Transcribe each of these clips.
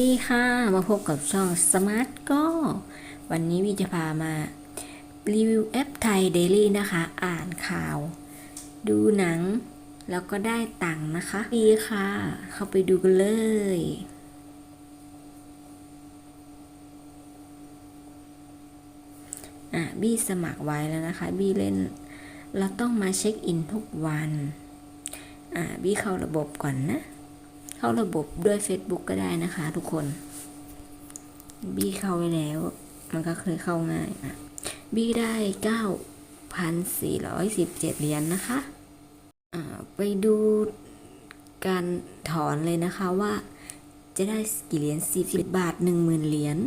ดีค่ะ มาพบกับช่องสมาร์ทก็ วันนี้วิจะพามารีวิวแอปไทยเดลี่นะคะ อ่านข่าว ดูหนัง แล้วก็ได้ตังค์นะคะดีค่ะ เข้าไปดูกันเลย อะบี้สมัครไว้แล้วนะคะ บี้เล่น เราต้องมาเช็คอินทุกวัน อะบี้เข้าระบบก่อนนะ เข้าระบบด้วย Facebook ก็ได้นะคะ ทุกคนบี้เข้าไว้แล้ว มันก็เคยเข้าง่ายอะบี้ได้ 9,417 เหรียญนนะคะไปดูการถอนเลยนะคะว่าจะได้กี่เหรียญ40 บาท 10,000 เหรียญ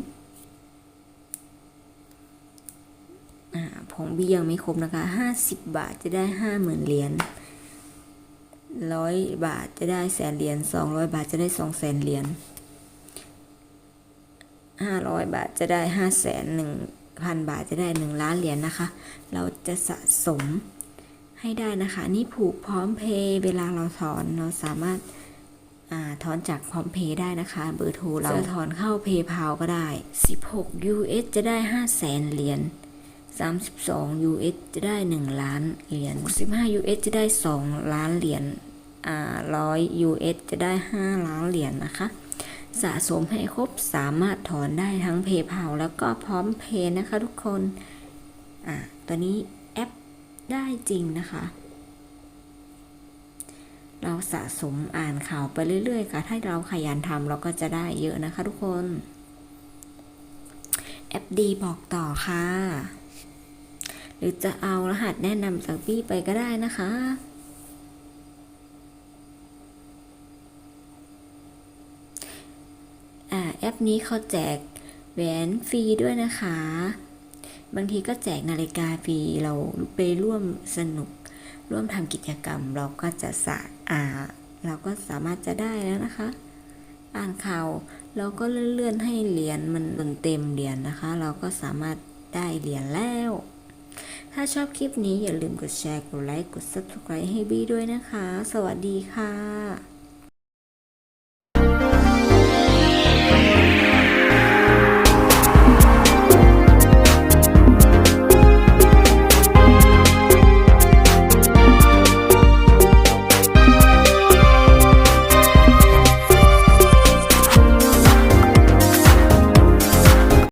อ่าของบี้ยังไม่ครบนะคะ 50 บาทจะได้ 50,000 เหรียญ ร้อยบาทจะได้แสนเหรียญสองร้อยบาทจะได้สองแสนเหรียญห้าร้อยบาทจะได้ห้าแสนหนึ่งพันบาทจะได้หนึ่งล้านเหรียญนะคะ เราจะสะสมให้ได้นะคะ นี่ผูกพร้อมเพย์เวลาเราถอนเราสามารถอาถอนจากพร้อมเพย์ได้นะคะ เบอร์โทรเราถอนเข้าเพย์พาก็ได้ 16 US จะได้ 5 0 0แสนเหรียญ32 US จะได้ 1 ล้านเหรียญ15 US จะได้ 2 ล้านเหรียญ 100 US จะได้ 5 ล้านเหรียญนะคะ สะสมให้ครบสามารถถอนได้ทั้ง PayPal แล้วก็พร้อมเพย์นะคะทุกคนอ่าตัวนี้แอปได้จริงนะคะ เราสะสมอ่านข่าวไปเรื่อยๆ ค่ะ ถ้าเราขยันทำเราก็จะได้เยอะนะคะทุกคน แอปดีบอกต่อค่ะ หรือจะเอารหัสแนะนำจากพี่ไปก็ได้นะคะ อ่า แอปนี้เขาแจกแหวนฟรีด้วยนะคะ บางทีก็แจกนาฬิกาฟรีเราไปร่วมสนุก ร่วมทำกิจกรรมเราก็จะสะอ่าเราก็สามารถจะได้แล้วนะคะ อ่านข่าวเราก็เลื่อนให้เหรียญมันจนเต็มเหรียญนะคะ เราก็สามารถได้เหรียญแล้ว ถ้าชอบคลิปนี้อย่าลืมกดแชร์ กดไลค์ กด subscribe ให้บี้ด้วยนะคะ สวัสดีค่ะ